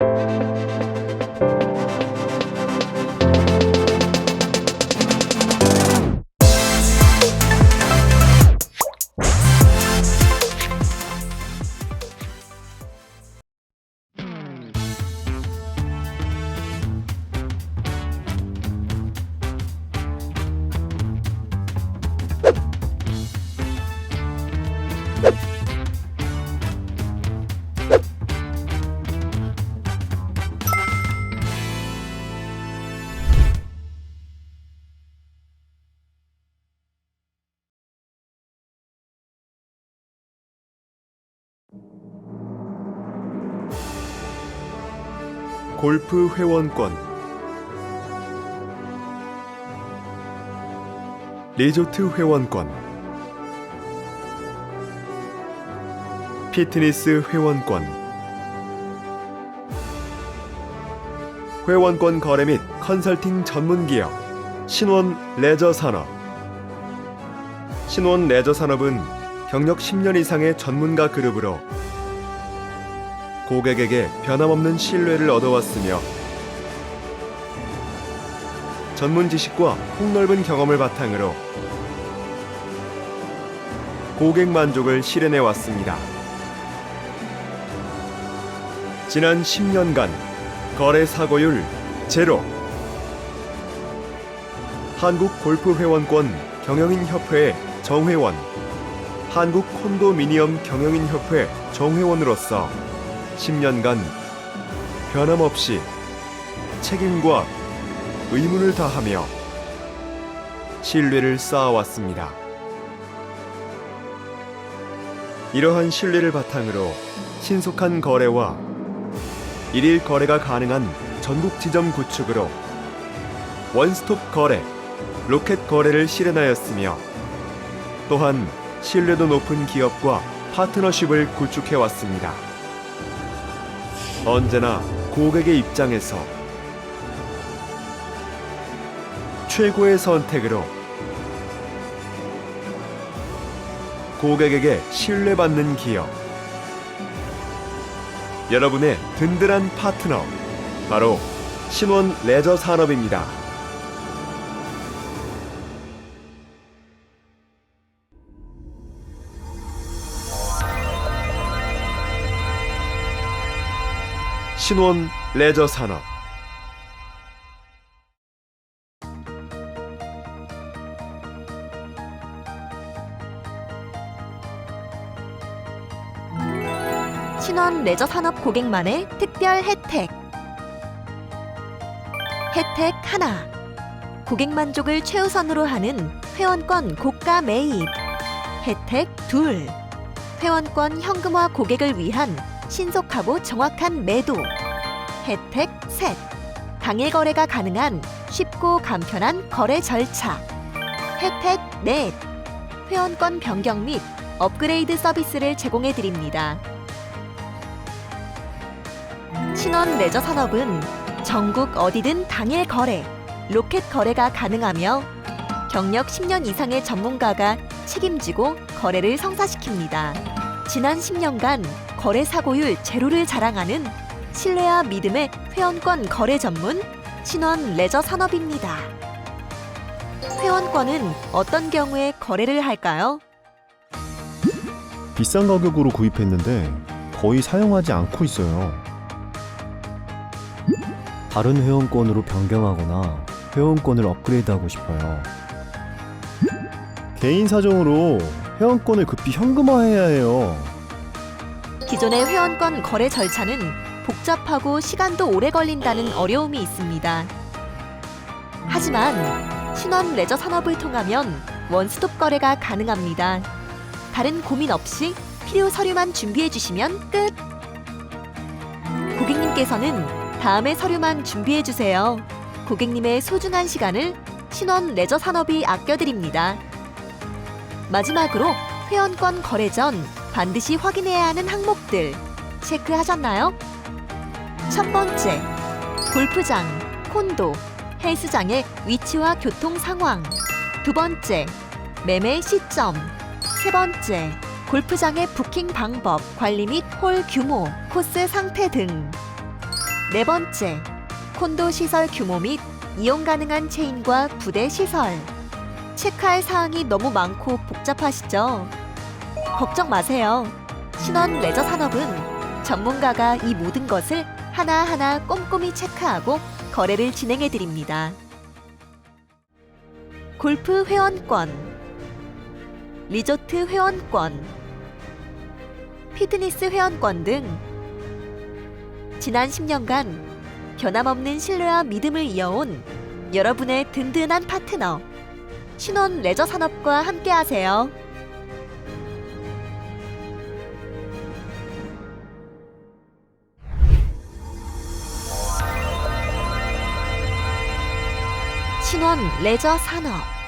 you 골프 회원권. 리조트 회원권. 피트니스 회원권. 회원권 거래 및 컨설팅 전문 기업 신원 레저 산업. 신원 레저 산업은 경력 10년 이상의 전문가 그룹으로 고객에게 변함없는 신뢰를 얻어왔으며 전문 지식과 폭넓은 경험을 바탕으로 고객 만족을 실현해 왔습니다. 지난 10년간 거래 사고율 제로 한국 골프 회원권 경영인 협회 정회원 한국 콘도미니엄 경영인 협회 정회원으로서 10년간 변함없이 책임과 의무를 다하며 신뢰를 쌓아왔습니다. 이러한 신뢰를 바탕으로 신속한 거래와 일일 거래가 가능한 전국 지점 구축으로 원스톱 거래, 로켓 거래를 실현하였으며 또한 신뢰도 높은 기업과 파트너십을 구축해 왔습니다. 언제나 고객의 입장에서 최고의 선택으로 고객에게 신뢰받는 기업 여러분의 든든한 파트너 바로 신원 레저 산업입니다. 신원 레저 산업 신원 레저 산업 고객만의 특별 혜택. 혜택 하나. 고객 만족을 최우선으로 하는 회원권 고가 매입. 혜택 둘. 회원권 현금화 고객을 위한 신속하고 정확한 매도. 혜택 셋. 당일 거래가 가능한 쉽고 간편한 거래 절차. 혜택 넷. 회원권 변경 및 업그레이드 서비스를 제공해 드립니다. 신원 레저 산업은 전국 어디든 당일 거래, 로켓 거래가 가능하며 경력 10년 이상의 전문가가 책임지고 거래를 성사시킵니다. 지난 10년간 거래 사고율 제로를 자랑하는 신뢰와 믿음의 회원권 거래 전문 신원 레저 산업입니다. 회원권은 어떤 경우에 거래를 할까요? 비싼 가격으로 구입했는데 거의 사용하지 않고 있어요. 다른 회원권으로 변경하거나 회원권을 업그레이드하고 싶어요. 개인 사정으로 회원권을 급히 현금화해야 해요. 기존의 회원권 거래 절차는 복잡하고 시간도 오래 걸린다는 어려움이 있습니다. 하지만 신원 레저 산업을 통하면 원스톱 거래가 가능합니다. 다른 고민 없이 필요 서류만 준비해 주시면 끝. 고객님께서는 다음에 서류만 준비해 주세요. 고객님의 소중한 시간을 신원 레저 산업이 아껴드립니다. 마지막으로 회원권 거래 전 반드시 확인해야 하는 항목들 체크하셨나요? 첫 번째, 골프장, 콘도, 헬스장의 위치와 교통 상황. 두 번째, 매매 시점. 세 번째, 골프장의 부킹 방법, 관리 및 홀 규모, 코스 상태 등. 네 번째, 콘도 시설 규모 및 이용 가능한 체인과 부대 시설. 체크할 사항이 너무 많고 복잡하시죠? 걱정 마세요. 신원 레저 산업은 전문가가 이 모든 것을 하나하나 꼼꼼히 체크하고 거래를 진행해 드립니다. 골프 회원권, 리조트 회원권, 피트니스 회원권 등 지난 10년간 변함없는 신뢰와 믿음을 이어온 여러분의 든든한 파트너 신원 레저 산업과 함께하세요. 신원 레저 산업